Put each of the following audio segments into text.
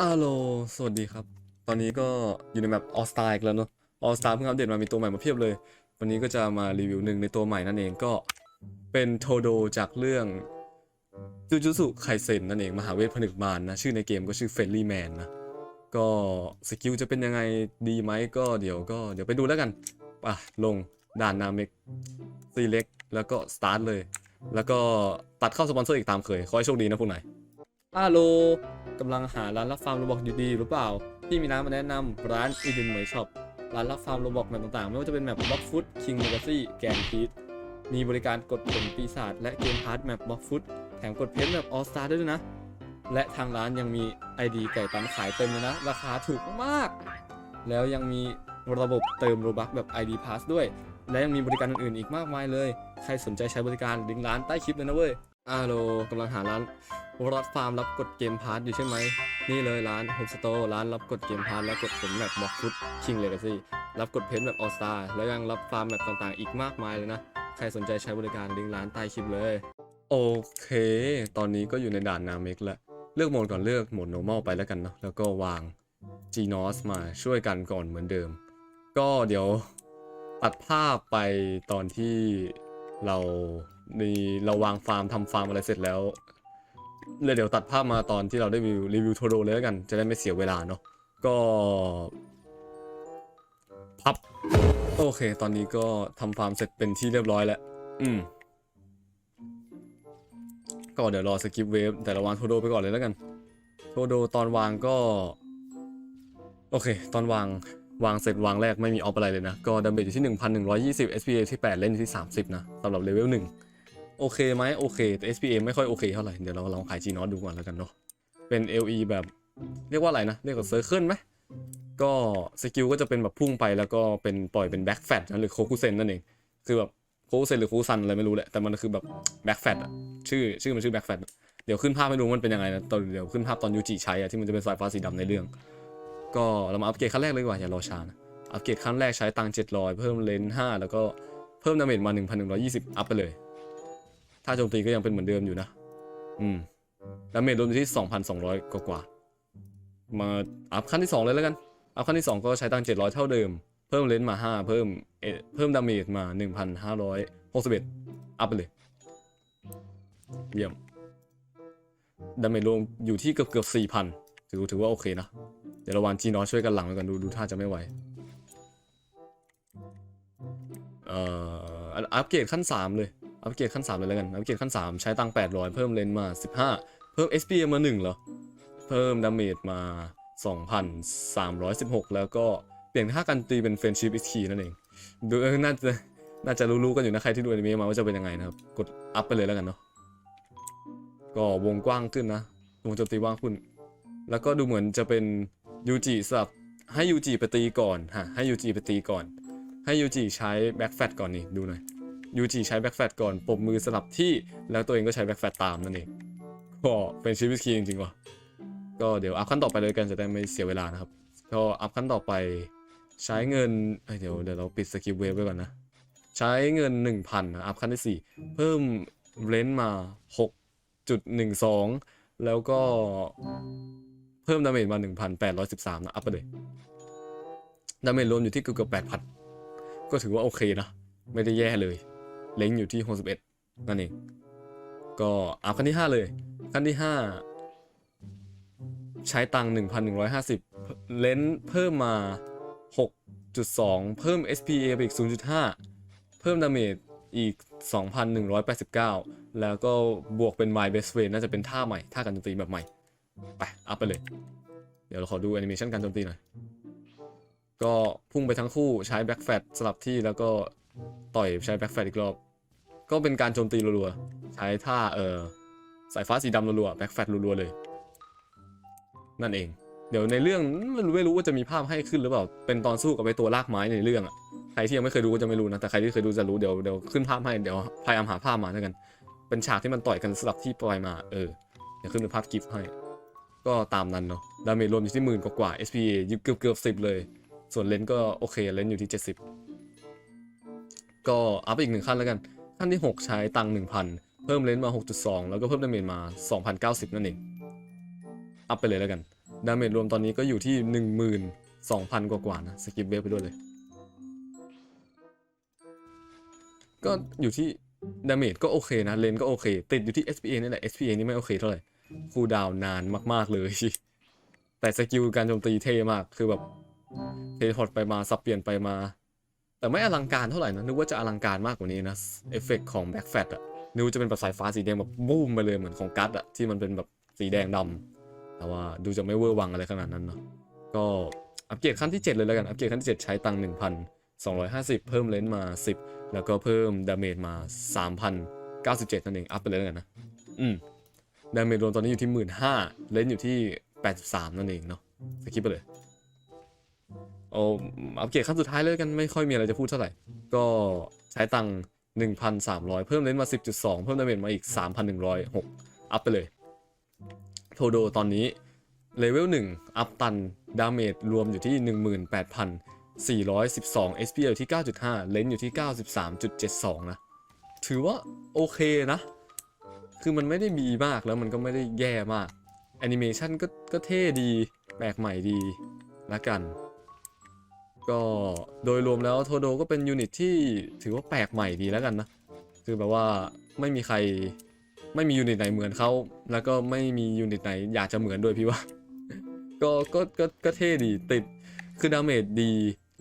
อาโลสวัสดีครับ ตอนนี้ก็อยู่ในแมป All Star อีกแล้วเนอะ All Star เพิ่งอัปเดตมามีตัวใหม่มาเพียบเลย วันนี้ก็จะมารีวิวหนึ่งในตัวใหม่นั่นเองก็เป็นโทโดจากเรื่องจูจูสุไคเซนนั่นเองมหาเวทผนึกมารนะ ชื่อในเกมก็ชื่อเฟรนลี่แมนนะ ก็สกิลจะเป็นยังไงดีไหมก็เดี๋ยวก็เดี๋ยวไปดูแล้วกันป่ะลงด่านนาเมกซีเล็กแล้วก็สตาร์ทเลย แล้วก็ตัดเข้าสปอนเซอร์อีกตามเคยขอให้โชคดีนะพวกนายฮัลโหล กำลังหาร้านรับฟาร์มโรบอกดีหรือเปล่า ที่มีร้านมาแนะนำร้านอีดินเหมยช็อปร้านรับฟาร์มโรบอกแบบต่างๆ ไม่ว่าจะเป็นแมปบล็อกฟุตคิงเลกาซี่แกนพีทมีบริการกดผลปีศาจและเกมพาร์ทแมปบล็อกฟุตแถมกดเพนแบบออสตาร์ด้วยนะ และทางร้านยังมี ID ไก่ตันขายเต็มเลยนะ ราคาถูกมาก แล้วยังมีระบบเติมโรบัคแบบ ID Pass ด้วย และยังมีบริการอื่นๆอีกมากมายเลย ใครสนใจใช้บริการลิงก์ร้านใต้คลิปเลยนะเว้ย อาโลกำลังหาร้านรับฟาร์มรับกดเกมพาร์ทอยู่ใช่ไหม นี่เลยร้านโฮมสโตร์ร้านรับกดเกมพาร์ทและกดผลแบบบล็อกฟุตคิงเลกาซี่รับกดเพนแบบออสตาแล้วยังรับฟาร์มแบบต่างๆ อีกมากมายเลยนะ ใครสนใจใช้บริการลิงก์ร้านใต้คลิปเลย โอเค ตอนนี้ก็อยู่ในด่านนาเมกแล้ว เลือกโหมดก่อนเลือกโหมด normal ไปแล้วกันเนาะแล้วก็วาง GNOS มาช่วยกันก่อนเหมือนเดิม ก็เดี๋ยวตัดภาพไปตอนที่เรา มีเราวางฟาร์มทำฟาร์มอะไรเสร็จแล้วเลยเดี๋ยวตัดภาพมาตอนที่เราได้รีวิวรีวิวโทโดเลยแล้วกัน จะได้ไม่เสียเวลาเนาะก็พับโอเค ตอนนี้ก็ทำฟาร์มเสร็จเป็นที่เรียบร้อยแล้ว อืม ก็เดี๋ยวรอสกิปเวฟแต่เราวางโทโดไปก่อนเลยแล้วกัน โทโดตอนวางก็ โอเค ตอนวางวางเสร็จวางแรกไม่มีออฟอะไรเลยนะ ก็ดัมเบลอยู่ที่ 1120 SPA ที่ 8 เล่นอยู่ที่ 30 นะสำหรับเลเวล1 โอเคไหมโอเค แต่ SPA ไม่ค่อยโอเคเท่าไหร่ เดี๋ยวเราลองขาย G n o t ดูก่อนแล้วกันเนาะ เป็น LE แบบเรียกว่าอะไรนะ เรียกว่าเซอร์เคิลไหมก็สกิลก็จะเป็นแบบพุ่งไปแล้วก็เป็นปล่อยเป็นแบ็กแฟตนะหรือโคคุเซนนั่นเอง คือแบบโคคุเซนหรือโคคุซันอะไรไม่รู้แหละ แต่มันคือแบบแบ็กแฟตอะชื่อชื่อมันชื่อแบ็กแฟตเดี๋ยวขึ้นภาพให้ดูมันเป็นยังไงนะตอนเดี๋ยวขึ้นภาพตอนยูจิใช้อะที่มันจะเป็นสายฟ้าสีดำในเรื่อง ก็เรามาอัปเกรดขั้นแรกเลยดีกว่าอย่ารอช้านะอัปเกรดขั้นแรกใช้ตังค์700เพิ่มเลนส์5แล้วก็เพิ่มดาเมจมา1,120อัพไปเลย ถ้าโจมตีก็ยังเป็นเหมือนเดิมอยู่นะ อืมดาเมจรวมอยู่ที่ 2,200 กว่ากว่า มาอัพขั้นที่ 2 เลยแล้วกัน อัพขั้นที่ 2 ก็ใช้ตังค์700 เท่าเดิม เพิ่มเลนส์มา 5 เพิ่มเอเพิ่มดาเมจมา 1,561 อัพไปเลย เยี่ยม ดาเมจรวมอยู่ที่เกือบเกือบ4,000 ถือถือว่าโอเคนะ เดี๋ยวเราวางจีนอช่วยกันหลังแล้กันดูดูท่าจะไม่ไหว เอ่ออัอัปเกรดขั้น 3 เลย อัปเกรดขั้น 3 เลยแล้วกัน อัปเกรดขั้น 3 ใช้ตังค์800 เพิ่มเลนส์มา 15 เพิ่ม SP มา 1 เหรอ เพิ่มดาเมจมา 2,316 แล้วก็เปลี่ยนค่าการตีเป็น Friendship is key นั่นเอง ดูน่าจะน่าจะรู้ๆกันอยู่นะใครที่ดูอนิเมะมาว่าจะเป็นยังไงนะครับ กดอัพไปเลยแล้วกันเนาะ ก็วงกว้างขึ้นนะ วงโจมตีว้างขึ้น แล้วก็ดูเหมือนจะเป็นยูจิสลับให้ยูจิไปตีก่อนฮะให้ยูจิไปตีก่อน ให้ยูจิใช้แบ็กแฟตก่อนนี่ดูหน่อย ยูจิใช้แบ็กแฟตก่อนปรบมือสลับที่แล้วตัวเองก็ใช้แบ็กแฟตตามนั่นเองก็เป็นชีวิตคีจริงๆว่ะก็เดี๋ยวอัพขั้นต่อไปเลยกันจะได้ไม่เสียเวลานะครับ ก็อัพขั้นต่อไปใช้เงินเเดี๋ยวเดี๋ยวเราปิดสกิปเวฟไว้ก่อนนะ ใช้เงิน 1,000นะอัพขั้นที่ 4 เพิ่มเรนต์มา 6.12 แล้วก็เพิ่มดาเมจมา 1,813 นะ อัพไปเลยดาเมจรวมอยู่ที่เกือบๆ8,000 ก็ถือว่าโอเคนะ ไม่ได้แย่เลย เล้งอยู่ที่ 61 นั่นเอง ก็อัพขั้นที่ 5 เลย ขั้นที่ 5 ใช้ตังค์1,150 เลนส์เพิ่มมา 6.2 เพิ่ม SPA ไปอีก 0.5 เพิ่มดาเมจอีก 2,189 แล้วก็บวกเป็น My Best Friend น่าจะเป็นท่าใหม่ ท่าการโจมตีแบบใหม่ ไป อัพไปเลย เดี๋ยวเราขอดูแอนิเมชันการโจมตีหน่อย ก็พุ่งไปทั้งคู่ใช้แบ็กแฟตสลับที่แล้วก็ต่อยใช้แบ็กแฟตอีกรอบ ก็เป็นการโจมตีรัวๆ ใช้ท่าเออสายฟ้าสีดำรัวๆแบ็กแฟตรัวๆเลย นั่นเอง เดี๋ยวในเรื่องไม่รู้ไม่รู้ว่าจะมีภาพให้ขึ้นหรือเปล่า เป็นตอนสู้กับไอตัวลากไม้ในเรื่องอะใครที่ยังไม่เคยดูก็จะไม่รู้นะ แต่ใครที่เคยดูจะรู้เดี๋ยวเดี๋ยวขึ้นภาพให้เดี๋ยวพยายามหาภาพมาแล้วกัน เป็นฉากที่มันต่อยกันสลับที่ปล่อยมา เออ เดี๋ยวขึ้นเป็นภาพกิฟต์ให้ ก็ตามนั้นเนาะ ดาเมจรวมอยู่ที่หมื่นกว่าๆ SPA เกือบเกือบสิบเลย ส่วนเลนส์ก็โอเคเลนส์อยู่ที่ 70 ก็อัพอีกหนึ่งขั้นแล้วกัน ขั้นที่ 6 ใช้ตังค์1,000 เพิ่มเลนส์มา 6.2 แล้วก็เพิ่มดาเมจมา 2,090 นั่นเอง อัพไปเลยแล้วกัน ดาเมจรวมตอนนี้ก็อยู่ที่ 12,000 กว่ากว่าๆนะ สกิปเวฟไปด้วยเลย ก็อยู่ที่ดาเมจก็โอเคนะ เลนก็โอเค ติดอยู่ที่ SPA นี่แหละ SPA นี่ไม่โอเคเท่าไหร่ คูดาวน์นานมากๆเลย แต่สกิลการโจมตีเท่มาก คือแบบ เทเลพอร์ตไปมา สับเปลี่ยนไปมา แต่ไม่อลังการเท่าไหร่นะนึกว่าจะอลังการมากกว่านี้นะเอฟเฟกของแบ็กแฟตอะนึกว่าจะเป็นแบบสายฟ้าสีแดงแบบบูมไปเลยเหมือนของกัตอะที่มันเป็นแบบสีแดงดำแต่ว่าดูจะไม่เวอร์วังอะไรขนาดนั้นเนาะก็อัปเกรดขั้นที่ 7 เลยแล้วกันอัปเกรดขั้นที่ 7 ใช้ตังค์1,250 เพิ่มเลนส์มา 10 แล้วก็เพิ่มดาเมจมา 3,097 นั่นเองอัพไปเลยแล้วกันนะอืมดาเมจรวมตอนนี้อยู่ที่ 15,000เลนส์อยู่ที่ 83 นั่นเองเนาะสกิปไปเลย โอ้อัปเกรดขั้นสุดท้ายเลยกันไม่ค่อยมีอะไรจะพูดเท่าไหร่ ก็ใช้ตังค์1,300 เพิ่มเลนส์มา 10.2 เพิ่มดาเมจมาอีก 3,106 อัพไปเลย โทโดตอนนี้เลเวล1อัพตัน ดาเมจรวมอยู่ที่ 18,412 SPL ที่ 9.5 เลนอยู่ที่ 93.72 นะ ถือว่าโอเคนะ คือมันไม่ได้ดีมากแล้วมันก็ไม่ได้แย่มากแอนิเมชันก็ก็เท่ดีแปลกใหม่ดีละกัน ก็โดยรวมแล้วโทโดก็เป็นยูนิตที่ถือว่าแปลกใหม่ดีแล้วกันนะ คือแบบว่าไม่มีใครไม่มียูนิตไหนเหมือนเขาแล้วก็ไม่มียูนิตไหนอยากจะเหมือนด้วยพี่ว่า ก็ก็ก็ก็เท่ดีติดคือดาเมจดี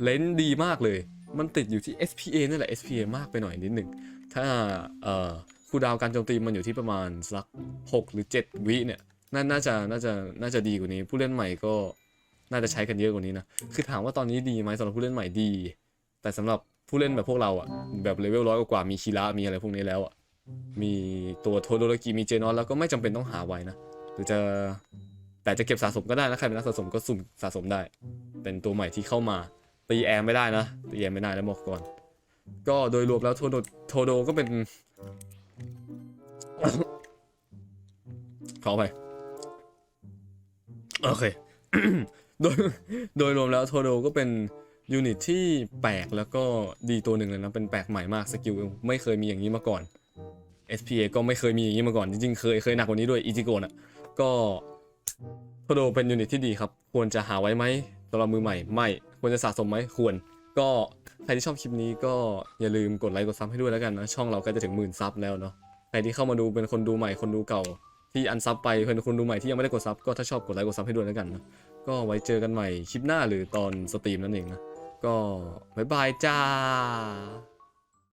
เลนดีมากเลย มันติดอยู่ที่ SPA นั่นแหละ SPA มากไปหน่อยนิดหนึ่งถ้าเอ่อคูดาวการโจมตีมันอยู่ที่ประมาณสัก 6 หรือ 7 วิเนี่ยน่าจะน่าจะน่าจะดีกว่านี้ ผู้เล่นใหม่ก็ น่าจะใช้กันเยอะกว่านี้นะ คือถามว่าตอนนี้ดีไหมสำหรับผู้เล่นใหม่ดี แต่สำหรับผู้เล่นแบบพวกเราอะแบบเลเวลร้อยกว่ามีคีระมีอะไรพวกนี้แล้วอะมีตัวโทโดโรกิมีเจนอนแล้วก็ไม่จำเป็นต้องหาไว้นะ หรือจะแต่จะเก็บสะสมก็ได้นะใครเป็นนักสะสมก็สุ่มสะสมได้ เป็นตัวใหม่ที่เข้ามาตีแอมไม่ได้นะตีแอมไม่ได้แล้วบอกก่อน ก็โดยรวมแล้วโทโดโทโดก็เป็นขอไปโอเค โดยโดยรวมแล้วโทโดก็เป็นยูนิตที่แปลกแล้วก็ดีตัวหนึ่งเลยนะ เป็นแปลกใหม่มากสกิลไม่เคยมีอย่างนี้มาก่อน SPA ก็ไม่เคยมีอย่างนี้มาก่อน จริงๆ เคยเคยหนักกว่านี้ด้วยอิจิโกะน่ะก็โทโดเป็นยูนิตที่ดีครับ ควรจะหาไว้ไหมสำหรับมือใหม่ไม่ควรจะสะสมไหมควร ก็ใครที่ชอบคลิปนี้ก็อย่าลืมกดไลค์กดซับให้ด้วยแล้วกันนะ ช่องเราใก็จะถึงหมื่นซับแล้วเนาะใครที่เข้ามาดูเป็นคนดูใหม่คนดูเก่าที่อันซับไปเป็นคนดูใหม่ที่ยังไม่ได้กดซับก็ถ้าชอบกดไลค์กดซับให้ด้วยแล้วกันนะ ก็ไว้เจอกันใหม่คลิปหน้าหรือตอนสตรีมนั่นเองนะ ก็บ๊ายบายจ้า